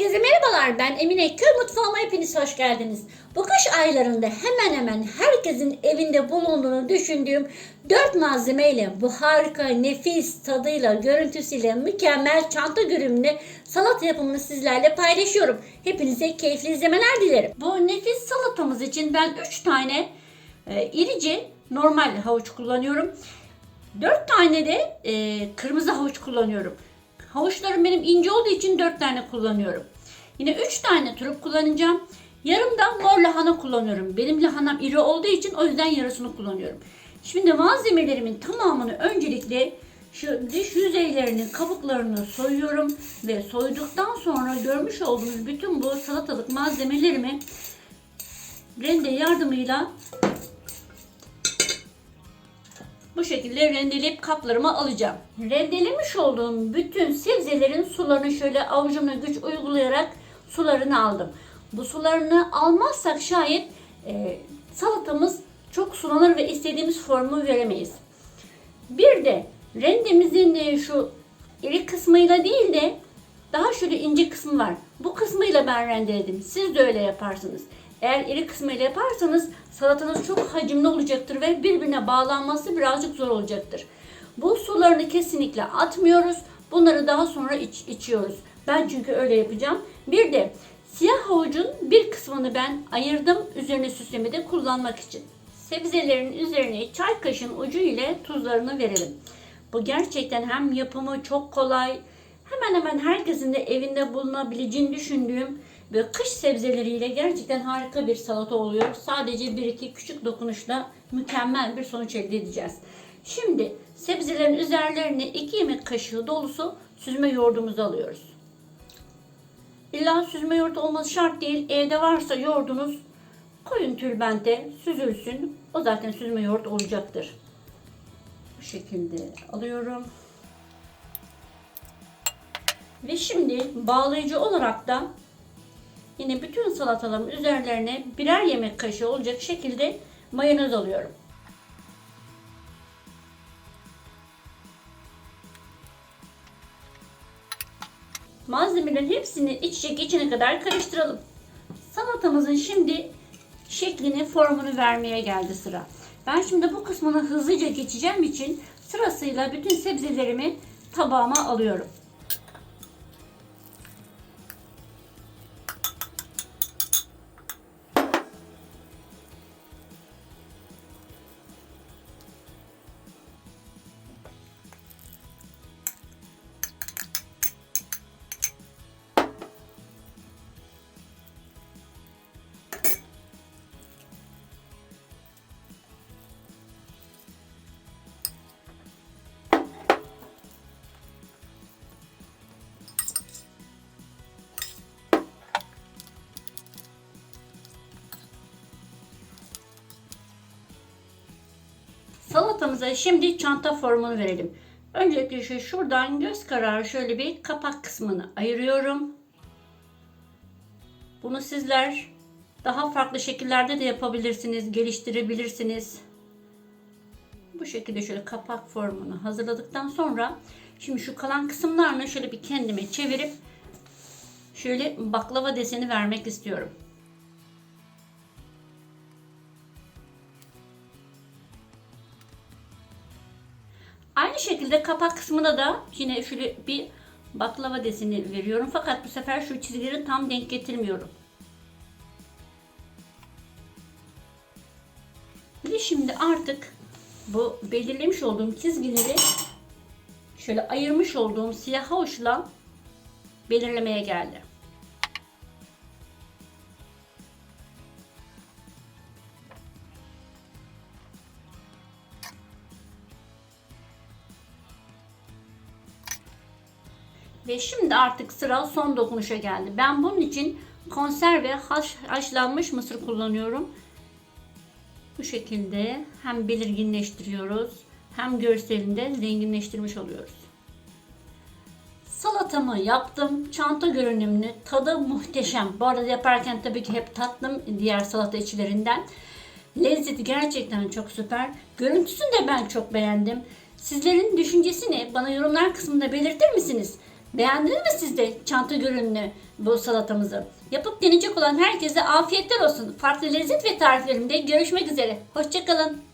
Herkese merhabalar. Ben Emine Köy Mutfağıma hepiniz hoş geldiniz. Bu kış aylarında hemen hemen herkesin evinde bulunduğunu düşündüğüm dört malzemeyle bu harika, nefis tadıyla, görüntüsüyle mükemmel çanta görünümlü salata yapımını sizlerle paylaşıyorum. Hepinize keyifli izlemeler dilerim. Bu nefis salatamız için ben 3 tane e, irice normal havuç kullanıyorum. 4 tane de e, kırmızı havuç kullanıyorum. Havuçlarım benim ince olduğu için 4 tane kullanıyorum. Yine 3 tane turp kullanacağım. Yarım da mor lahana kullanıyorum. Benim lahanam iri olduğu için o yüzden yarısını kullanıyorum. Şimdi malzemelerimin tamamını öncelikle şu dış yüzeylerini, kabuklarını soyuyorum ve soyduktan sonra görmüş olduğunuz bütün bu salatalık malzemelerimi rende yardımıyla bu şekilde rendeleyip kaplarıma alacağım. Rendelemiş olduğum bütün sebzelerin sularını şöyle avucumla güç uygulayarak sularını aldım. Bu sularını almazsak şayet e, salatamız çok sulanır ve istediğimiz formu veremeyiz. Bir de rendemizin e, şu iri kısmıyla değil de daha şöyle ince kısmı var. Bu kısmıyla ben rendeledim. Siz de öyle yaparsınız. Eğer iri kısmıyla yaparsanız salatanız çok hacimli olacaktır ve birbirine bağlanması birazcık zor olacaktır. Bu sularını kesinlikle atmıyoruz. Bunları daha sonra iç, içiyoruz. Ben çünkü öyle yapacağım. Bir de siyah havucun bir kısmını ben ayırdım üzerine süslemede kullanmak için. Sebzelerin üzerine çay kaşığın ucu ile tuzlarını verelim. Bu gerçekten hem yapımı çok kolay, hemen hemen herkesin de evinde bulunabileceğini düşündüğüm ve kış sebzeleriyle gerçekten harika bir salata oluyor. Sadece bir iki küçük dokunuşla mükemmel bir sonuç elde edeceğiz. Şimdi sebzelerin üzerlerine 2 yemek kaşığı dolusu süzme yoğurdumuzu alıyoruz. İlla süzme yoğurt olması şart değil. Evde varsa yoğurdunuz koyun tülbente süzülsün. O zaten süzme yoğurt olacaktır. Bu şekilde alıyorum. Ve şimdi bağlayıcı olarak da yine bütün salataların üzerlerine birer yemek kaşığı olacak şekilde mayonez alıyorum. Malzemelerin hepsini iç içe geçene kadar karıştıralım. Salatamızın şimdi şeklini, formunu vermeye geldi sıra. Ben şimdi bu kısmını hızlıca geçeceğim için sırasıyla bütün sebzelerimi tabağıma alıyorum. Salatamıza şimdi çanta formunu verelim. Öncelikle şu şuradan göz kararı şöyle bir kapak kısmını ayırıyorum. Bunu sizler daha farklı şekillerde de yapabilirsiniz, geliştirebilirsiniz. Bu şekilde şöyle kapak formunu hazırladıktan sonra şimdi şu kalan kısımlarını şöyle bir kendime çevirip şöyle baklava deseni vermek istiyorum. Şekilde kapak kısmına da yine şöyle bir baklava deseni veriyorum. Fakat bu sefer şu çizgileri tam denk getirmiyorum. Ve şimdi artık bu belirlemiş olduğum çizgileri şöyle ayırmış olduğum siyah havuçla belirlemeye geldi. Ve şimdi artık sıra son dokunuşa geldi. Ben bunun için konserve haş, haşlanmış mısır kullanıyorum. Bu şekilde hem belirginleştiriyoruz hem görselinde zenginleştirmiş oluyoruz. Salatamı yaptım. Çanta görünümlü. Tadı muhteşem. Bu arada yaparken tabii ki hep tattım diğer salata içlerinden. Lezzeti gerçekten çok süper. Görüntüsünü de ben çok beğendim. Sizlerin düşüncesi ne? Bana yorumlar kısmında belirtir misiniz? Beğendiniz mi siz de çanta görünümlü bu salatamızı? Yapıp deneyecek olan herkese afiyetler olsun. Farklı lezzet ve tariflerimde görüşmek üzere. Hoşçakalın.